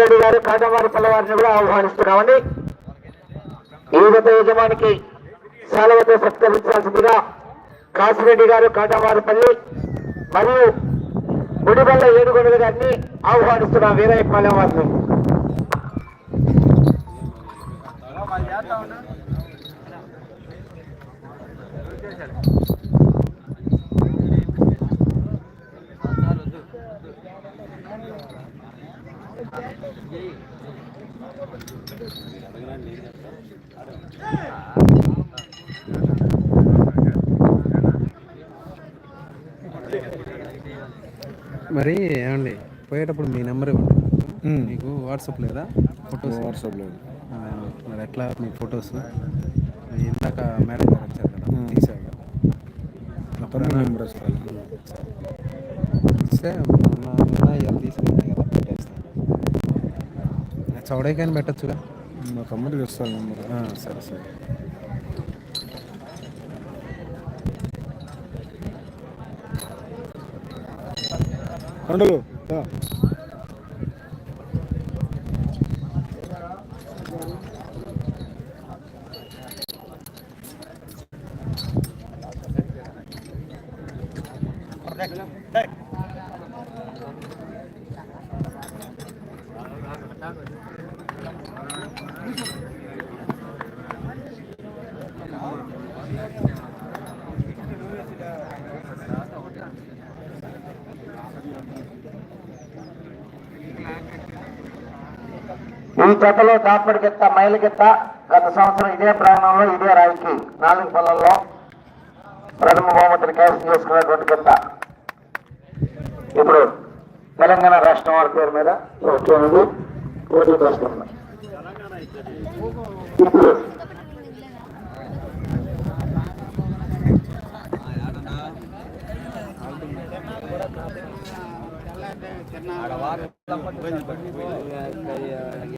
రెడ్డి గారు కాటమారి పల్లవారిని కూడా ఆహ్వానిస్తున్నామండి. ఈ గత యజమానికి సెలవుతో సత్కరించాల్సిందిగా కాశిరెడ్డి గారు కాటమారిపల్లి మరియు గుడిబల్ల ఏడుగొండలు గారిని ఆహ్వానిస్తున్నాం వీరయ్య పల్లెవారిని. మరి ఏమండి పోయేటప్పుడు మీ నెంబర్ ఇవ్వండి. మీకు వాట్సాప్ లేదా? ఫొటోస్. వాట్సాప్ లేదు. మరి ఎట్లా మీ ఫొటోస్? ఇందాక మేడం గారు వచ్చారు కదా తీసారు కదా. అతను నెంబర్ ఇస్తే మొన్న నిన్న ఇవాళ తీసుకున్నాయి కదా పెట్టేస్తాను చౌడైకాయని పెట్టచ్చుగా? మా తమ్ముడికి ఇస్తాను నెంబర్. సరే సరే. పండుగ ఈ జతలో దాపడి గిత్త మైలు గిత్త గత సంవత్సరం ఇదే ప్రాంగణంలో ఇదే రాయికి నాలుగు పొలంలో ప్రథమ బహుమతిని కైవసం చేసుకున్నటువంటి గిత్త ఇప్పుడు తెలంగాణ రాష్ట్రం వారి పేరు మీద వచ్చినది పోటీ చేస్తున్నాం ఇప్పుడు ఆడికెందుకు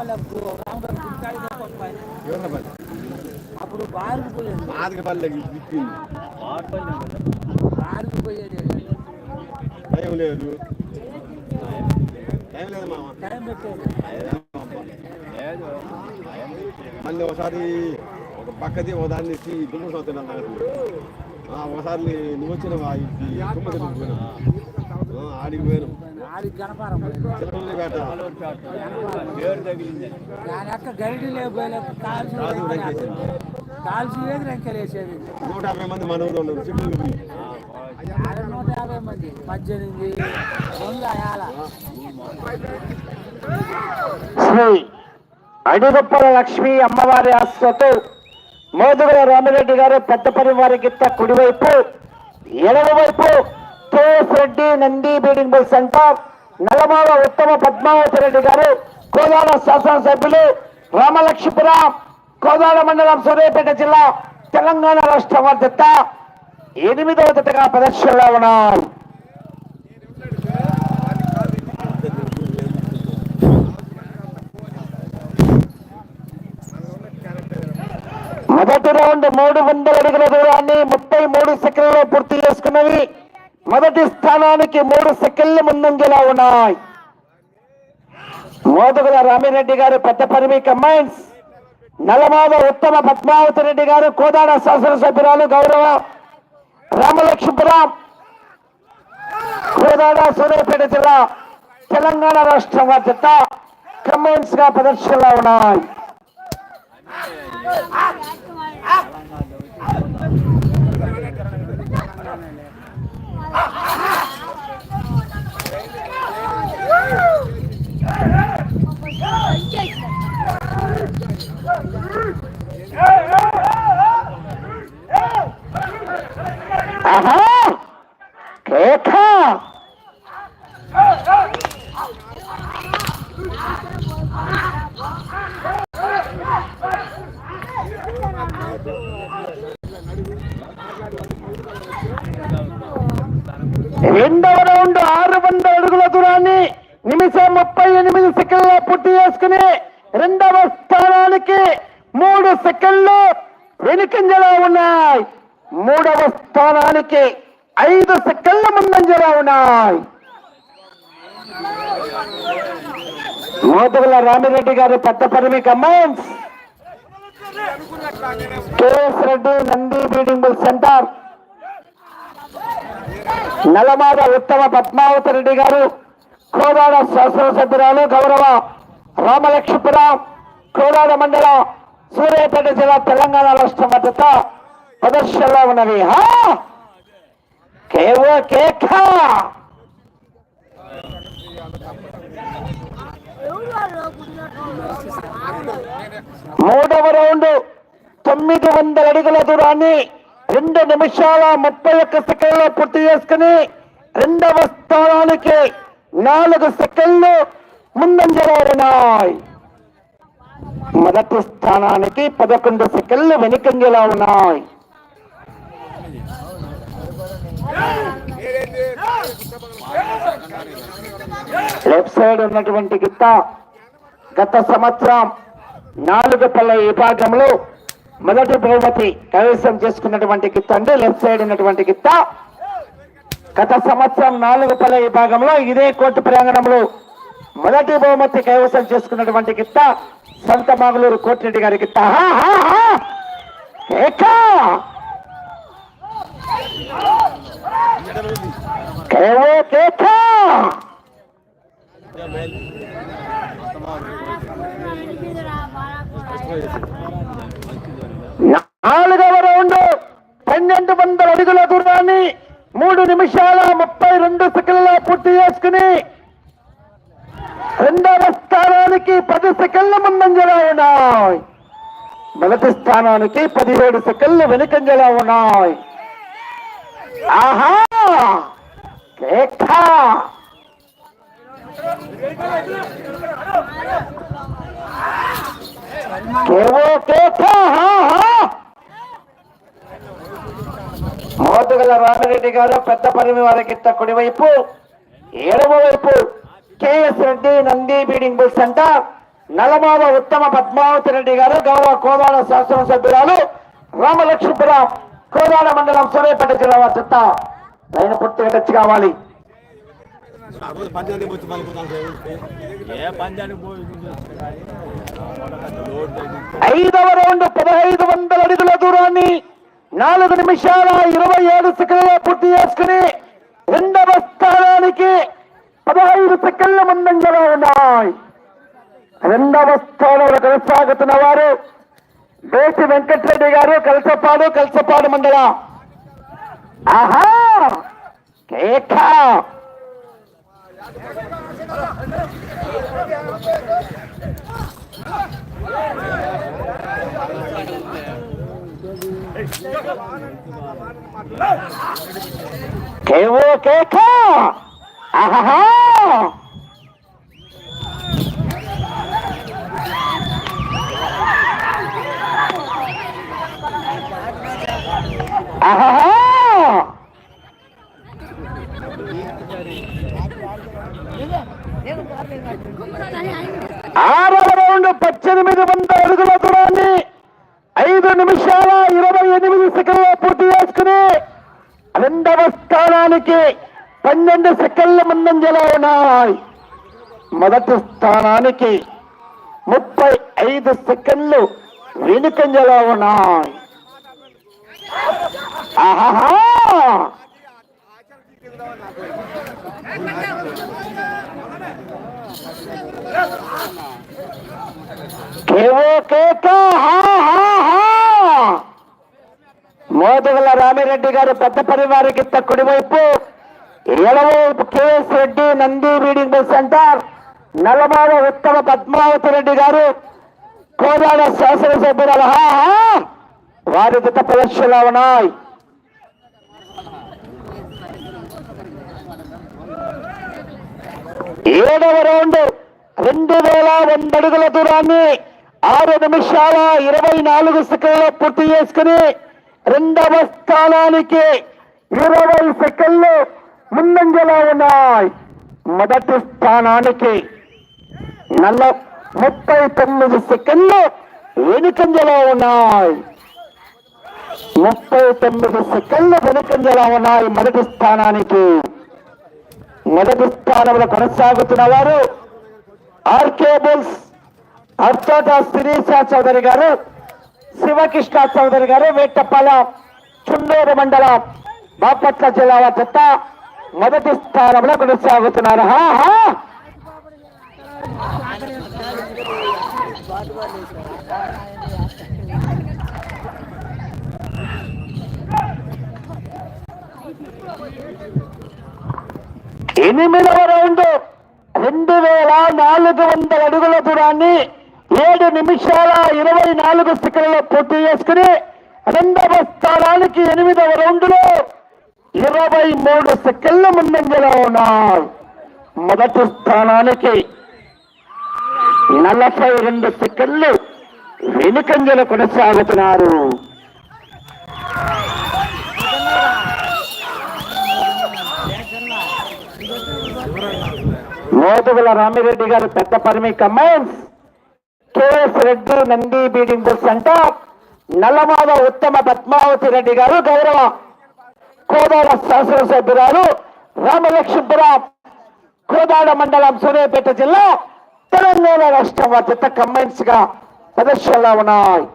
పల్లె రామగారు గుడికాడి ఎవరి పడితే అప్పుడు బారుకు పోయేది మాదిక పల్లెకి బారుకు పోయేది లేదు మళ్ళీ ఒకసారి ఒక పక్కది ఒక దాన్ని ఇచ్చి దుమ్ము నాకు ఒకసారి నువ్వు వచ్చిన దుమ్ము తిరుగుతున్నాను ఆడికి పోయాను. ఆడికి గణపారం కాల్చి లేదు రెంకెలేసేది. నూట యాభై మంది మన ఊళ్ళో ఉన్నారు చిక్కులు ఆడ నూట యాభై మంది. పద్దెనిమిది శ్రీ అడిగొప్పల లక్ష్మి అమ్మవారి ఆశతో మోదుగుల రామిరెడ్డి గారు పెద్దపల్లి వారి గిత్త కుడివైపు ఎడమవైపు KS Reddy Nandi breeding bull center నల్లమావ ఉత్తమ పద్మావతి రెడ్డి గారు కోదాడ శాసనసభ్యులు రామలక్ష్మీపురం. కోదాడ మండలం సూర్యాపేట జిల్లా తెలంగాణ రాష్ట్రం బాధ్యత. ఎనిమిదవ జతగా ప్రదర్శనలో ఉన్నాం. మొదటి రౌండ్ మూడు వందల అడుగుల దూరాన్ని ముప్పై మూడు సెకండ్లలో పూర్తి చేసుకున్నవి. మొదటి స్థానానికి మూడు సెకండ్ల ముందంజలా ఉన్నాయి. మోదుగుల రామిరెడ్డి గారు పెద్ద పరిమి కమాండ్స్ నలమాద ఉత్తమ పద్మావతి రెడ్డి గారు కోదాడ శాసనసభ్యురాలు గౌరవ రామలక్ష్మీపురం కోదాడ సూర్యాపేట జిల్లా తెలంగాణ రాష్ట్ర బాధ్యత కమెంట్స్గా ప్రదర్శనలో ఉన్నాయి ఆహా కేక రెండవ రౌండ్ ఆరు వందల అడుగుల దూరాన్ని నిమిషం ముప్పై ఎనిమిది సెకండ్ల పూర్తి చేసుకుని రెండవ స్థానానికి మూడు సెకండ్లు వెనుకంజలో ఉన్నాయి మూడవ స్థానానికి ఐదు సెకండ్ల ముందంజలో ఉన్నాయి మోదుగుల రామిరెడ్డి గారు పెద్ద Parimi commands. KS Reddy Nandi breeding bull center. Nalamada ఉత్తమ పద్మావతి రెడ్డి గారు కోదాడ శాసనసభ్యురాలు గౌరవ రామలక్ష్మీపురం కోదాడ మండలం సూర్యాపేట జిల్లా తెలంగాణ రాష్ట్రం మద్దతు ప్రదర్శనలో ఉన్నవి. హా! కేవో కేక! మూడవ రౌండ్ తొమ్మిది వందల అడుగుల దూరాన్ని రెండు నిమిషాల ముప్పై ఒక్క సెకండ్లో పూర్తి చేసుకుని రెండవ స్థానానికి నాలుగు సెకండ్లు ముందంజలో ఉన్నాయి మొదటి స్థానానికి పదకొండు సెకండ్లు వెనుకంజలో ఉన్నాయి. లెఫ్ట్ సైడ్ ఉన్నటువంటి గిత్త గత సంవత్సరం నాలుగు పల్లె విభాగంలో మొదటి బహుమతి కైవసం చేసుకున్నటువంటి గిత్త అంటే లెఫ్ట్ సైడ్ ఉన్నటువంటి గిత్త. గత సంవత్సరం నాలుగు పల్లె విభాగంలో ఇదే కోర్టు ప్రాంగణంలో మొదటి బహుమతి కైవసం చేసుకున్నటువంటి గిత్త సంత మాగులూరు కోటిరెడ్డి గారి గిత్త. హా, హా, హా! కేక! కేవో కేక! నాలుగవ రౌండ్ పన్నెండు వందల అడుగుల దూరాన్ని మూడు నిమిషాల ముప్పై రెండు సెకండ్ల పూర్తి చేసుకుని రెండవ స్థానానికి పది సెకండ్ల ముందంజలో ఉన్నాయి మొదటి స్థానానికి పదిహేడు సెకండ్లు వెనుకంజలో ఉన్నాయి ఆహా కేక కేవో హా హా. మోతుగల రామిరెడ్డి గారు పెద్ద పరిమి వారికి కుడి వైపు ఏడవ వైపు KS Reddy Nandi breeding bull center నలమావ ఉత్తమ పద్మావతి రెడ్డి గారు గౌరవ కోదాడ శాసనసభ్యురాలు రామలక్ష్మీపురం కోదాడ మండలం సూర్యాపేట జిల్లా వారి చెత్త. లైన్ పూర్తిగా టచ్ కావాలి. ఐదవ రౌండ్ పదహైదు వందల అడుగుల దూరాన్ని నాలుగు నిమిషాల ఇరవై ఏడు సెకండ్ల పూర్తి చేసుకుని రెండవ స్థానానికి పదహైదు సెకండ్ల ముందంజలో ఉన్నాయి. రెండవ స్థానంలో కొనసాగుతున్న వారు బేసి వెంకటరెడ్డి గారు కలసపాడు కలసపాడు మండలం. ఆహా! కేఖా కేవో కేఖా ఆహా! ఆహా! స్థానానికి పన్నెండు సెకండ్ల ముందంజలో ఉన్నాయి. మొదటి స్థానానికి ముప్పై ఐదు సెకండ్లు వెనుకంజలో ఉన్నాయి. ఆహాహా! కేవో కేక! హా హా హా! మోదుగల రామిరెడ్డి గారు పెద్ద పరివారికి కుడివైపు. ఎడవైపు KS Reddy Nandi reading bus center. నలమావ ఉత్తమ పద్మావతి రెడ్డి గారు. కోదాడ శాసనసభ్యుల వారి గత ప్రదర్శనలో ఉన్నాయి. ఏడవ రౌండ్ రెండు వేల వంద అడుగుల దూరాన్ని ఆరు నిమిషాల ఇరవై నాలుగు సెకండ్లో పూర్తి చేసుకుని రెండవ స్థానానికి ఇరవై సెకండ్లు ముందంజలో ఉన్నాయి. మొదటి స్థానానికి నల్ల ముప్పై తొమ్మిది సెకండ్లు వెనుకంజలో ఉన్నాయి. ముప్పై తొమ్మిది సెకండ్లు వెనుకంజలో ఉన్నాయి మొదటి స్థానానికి. మొదటి స్థానంలో కొనసాగుతున్న వారు ఆర్కే బుల్స్ శిరీషా శిరీష చౌదరి గారు. శివకృష్ణ చౌదరి గారు వేటపాల చుండూరు మండలం బాపట్ల జిల్లా చెత్త మొదటి స్థానంలో కొనసాగుతున్నారు. ఎనిమిదవ రౌండ్ రెండు వేల నాలుగు వందల అడుగుల దూరాన్ని ఏడు నిమిషాల ఇరవై నాలుగు సెకండ్లో పోటీ చేసుకుని రెండవ స్థానానికి ఎనిమిదవ రౌండ్లో ఇరవై మూడు సెకండ్ల ముందంజలో ఉన్నారు మొదటి స్థానానికి నలభై రెండు సెకండ్లు వెనుకంజలు కొనసాగుతున్నారు. మోదుగుల రామిరెడ్డి గారు పెద్ద Parimi commands KS Reddy Nandi breeding books అంట నల్లమాద ఉత్తమ పద్మావతి రెడ్డి గారు గౌరవ కోదాడ శాసనసభ్యురాలు రామలక్ష్మీపురం కోదాడ మండలం సూర్యాపేట జిల్లా తెలంగాణ రాష్ట్రం అత్యంత కమెంట్స్గా ప్రదర్శనలో ఉన్నాయి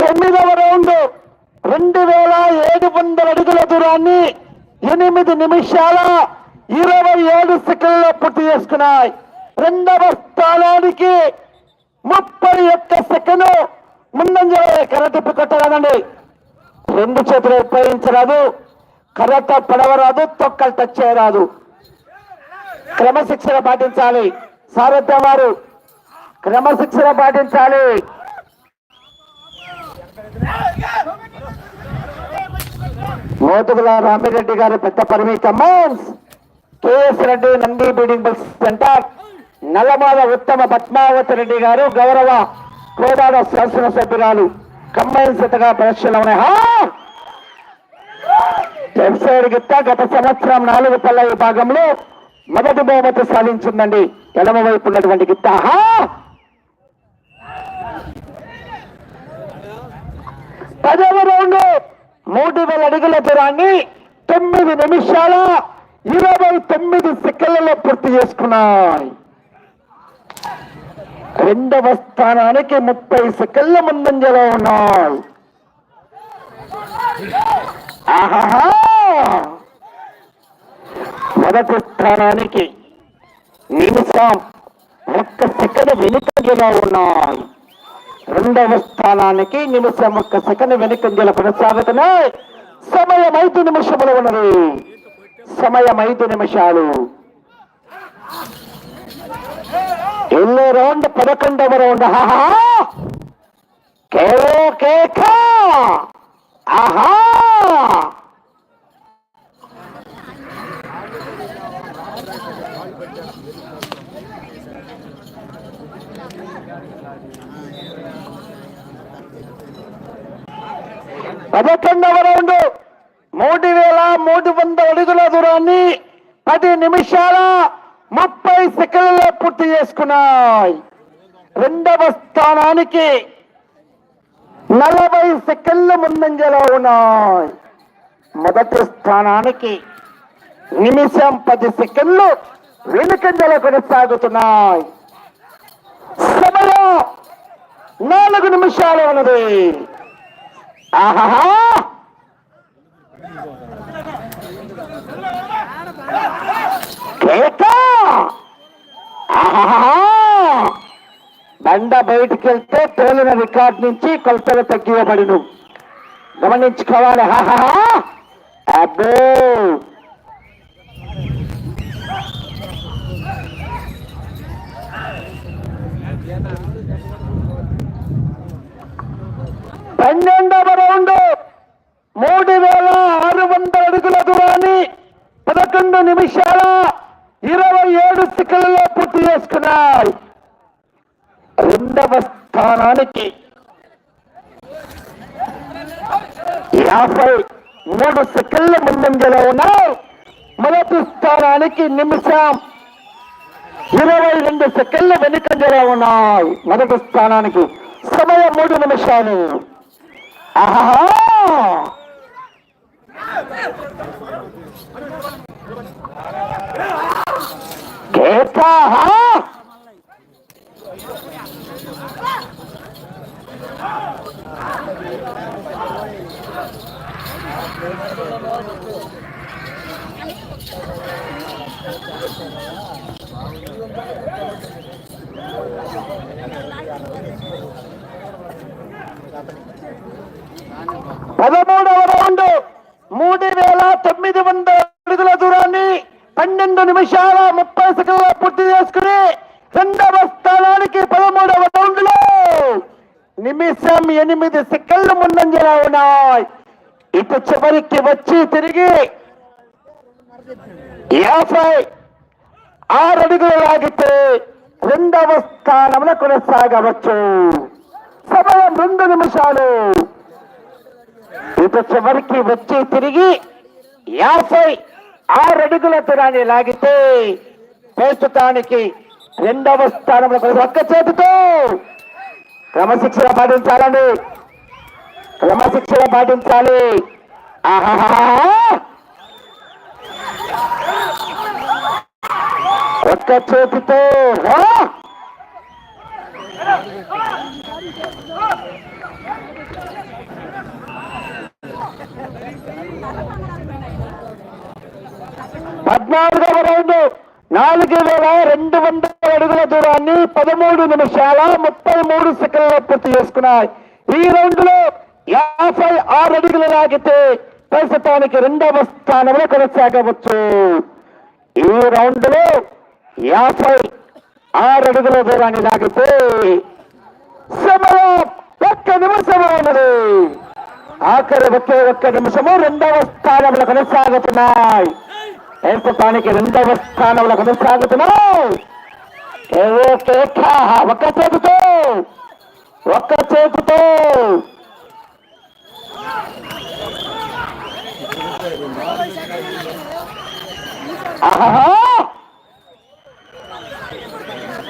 తొమ్మిదవ రౌండ్ రెండు వేల ఏడు వందల అడుగుల దూరాన్ని ఎనిమిది నిమిషాల ఇరవై ఏడు సెకండ్లో పూర్తి చేసుకున్నాయి. రెండవ స్థానానికి ముప్పై ఒక్క సెకండ్ ముందంజ కరటిప్పు కొట్టరాదండి. రెండు చేతులు ఉపయోగించరాదు. కర్రత పడవరాదు తొక్కలు టచ్ చేయరాదు. క్రమశిక్షణ పాటించాలి. సారథ్యం వారు క్రమశిక్షణ పాటించాలి. మోతుగుల రామిరెడ్డి గారు Peddaparimi KS Reddy Nandi breeding bus center. Nallamala ఉత్తమ పద్మావతి రెడ్డి గారు గౌరవ కోదాడ శాసనసభ్యురాలు. కంబైన్ జతగా ప్రదర్శనలో ఉన్నాయి. గిత్త గత సంవత్సరం నాలుగు పల్ల విభాగంలో మొదటి బహుమతి సాధించిందండి. ఎడమ వైపు ఉన్నటువంటి గిత్త. పదవ రౌండ్. మూడు వేల అడుగుల దూరాన్ని తొమ్మిది నిమిషాల ఇరవై తొమ్మిది సెకండ్లలో పూర్తి చేసుకున్నాయి. రెండవ స్థానానికి ముప్పై సెకండ్ల ముందంజలో ఉన్నాయి. మొదటి స్థానానికి నిమిషం ఒక్క సెకండ్ వెనుకంజలో ఉన్నాయి. రెండవ స్థానానికి నిమిషం ఒక్క సెకండ్ గల కొనసాగుతున్న సమయం ఐదు నిమిషములు ఉన్నది. సమయం ఐదు నిమిషాలు. ఎన్నో రౌండ్ పదకొండవ రౌండ్. ఆహా! పదకొండవ రౌండ్. మూడు వేల మూడు వందల అడుగుల దూరాన్ని పది నిమిషాల ముప్పై సెకండ్లలో పూర్తి చేసుకున్నాయి. రెండవ స్థానానికి నలభై సెకండ్ల ముందంజలో ఉన్నాయి. మొదటి స్థానానికి నిమిషం పది సెకండ్లు వెనుకంజలో కొనసాగుతున్నాయి. సమయం నాలుగు నిమిషాలు ఉన్నది. బండ బయటికి వెళ్తే తోలిన రికార్డ్ నుంచి కొలతలు తగ్గివ్వబడును. గమనించుకోవాలి. ఆహా అబ్బో! పన్నెండవ రౌండ్. మూడు వేల ఆరు వందల అడుగుల దూరాన్ని పదకొండు నిమిషాల ఇరవై ఏడు సెకండ్లలో పూర్తి చేసుకున్నాయి. రెండవ స్థానానికి యాభై మూడు సెకండ్ల ముందంజలో ఉన్నాయి. మొదటి స్థానానికి నిమిషం ఇరవై రెండు సెకండ్ల వెనుకంజలో ఉన్నాయి. మొదటి స్థానానికి సమయం మూడు నిమిషాలు. ఆహా! కేకా పదమూడవ రౌండ్ మూడు వేల తొమ్మిది వందల అడుగుల దూరాన్ని పన్నెండు నిమిషాల ముప్పై సెకండ్ల పూర్తి చేసుకుని రెండవ స్థానానికి పదమూడవ రౌండ్లో నిమిషం ఎనిమిది సెకండ్లు ముందంజలా ఉన్నాయి. ఇటు చివరికి వచ్చి తిరిగి యాభై ఆరు అడుగులు లాగితే రెండవ స్థానంలో కొనసాగవచ్చు. సమయం రెండు నిమిషాలు. ఇటు చివరికి వచ్చి తిరిగి యాభై ఆరు అడుగుల దూరాన్ని లాగితే ప్రస్తుతానికి రెండవ స్థానంలో ఒక్క చేతితో. క్రమశిక్షణ పాటించాలండి. క్రమశిక్షణ పాటించాలి. ఆహాహా ఒక్క చేతితో. పద్నాలుగవ రౌండ్. నాలుగు వేల రెండు వందల అడుగుల దూరాన్ని పదమూడు నిమిషాల ముప్పై మూడు సెకండ్ల పూర్తి చేసుకున్నాయి. ఈ రౌండ్లో యాభై ఆరు అడుగులు లాగితే ప్రస్తుతానికి రెండవ స్థానంలో కొనసాగవచ్చు. ఈ రౌండ్లో యాభై ఆరు అడుగుల దూరాన్ని లాగితే సమయం ఒక్క నిమిషం ఉన్నది. ఆఖరి ఒకే ఒక్క నిమిషము రెండవ స్థానంలో కొనసాగుతున్నాయి. ప్రస్తుతానికి రెండవ స్థానంలో కొనసాగుతున్నాయి ఒక్క చేతితో ఒక్క చేతితో. ఆహా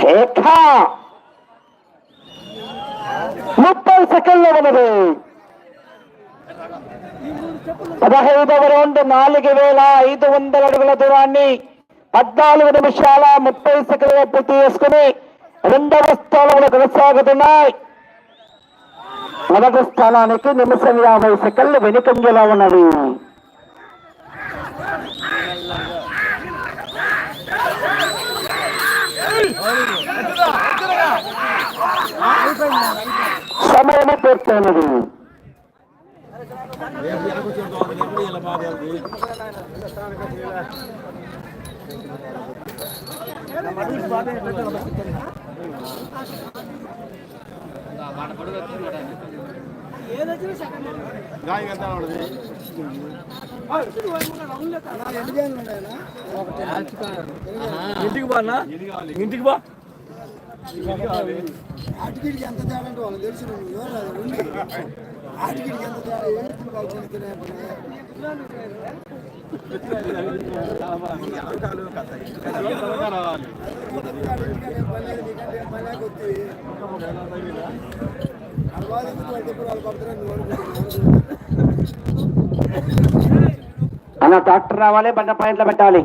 కేక! ముప్పై సెకండ్లు ఉన్నది. పదహైదవ రౌండ్ నాలుగు వేల ఐదు వందల అడుగుల దూరాన్ని పద్నాలుగు నిమిషాల ముప్పై సెకండ్ల పూర్తి చేసుకుని రెండవ స్థానంలో కొనసాగుతున్నాయి. మొదటి స్థానానికి నిమిషం యాభై సెకండ్లు వెనుకంజలో ఉన్నవి. సమయం పూర్తయినది. గాయం ఎంత ఉన్నది ఇంటికి బానా? ఇంటికి బా. ఆటికిడికి ఎంత తేడా అంటే వాళ్ళకి తెలుసు ఆటికిడికి ఎంత తేడా అన్న ట్రాక్టర్ రావాలి బండ పాయింట్లో పెట్టాలి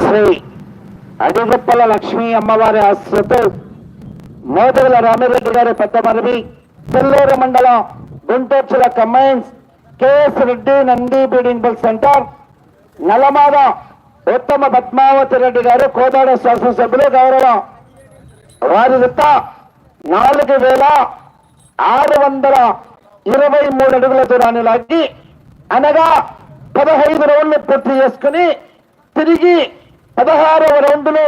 శ్రీ అడిగప్పల లక్ష్మీ అమ్మవారి ఆశ్రతో మోదగల రామిరెడ్డి గారి పెద్ద మనవి తెల్లూరు మండలం గుంటూర్చుల కమైన్స్ KS Reddy Nandi breeding bull center Nalamada ఉత్తమ పద్మావతి రెడ్డి గారు కోదాడ శాసనసభ్యులు గౌరవం. వారి వృత్త నాలుగు వేల ఆరు వందల ఇరవై మూడు అడుగుల దూరాన్ని లాగి అనగా పదహైదు రౌండ్లు పూర్తి చేసుకుని తిరిగి పదహారవ రౌండ్లు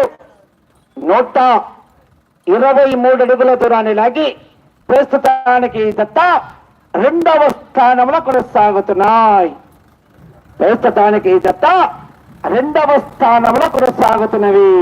నూట ఇరవై మూడు అడుగుల దూరాన్ని లాగి ప్రస్తుతానికి ఈ జత రెండవ స్థానంలో కొనసాగుతున్నాయి. ప్రస్తుతానికి ఈ జత రెండవ స్థానంలో కొనసాగుతున్నవి.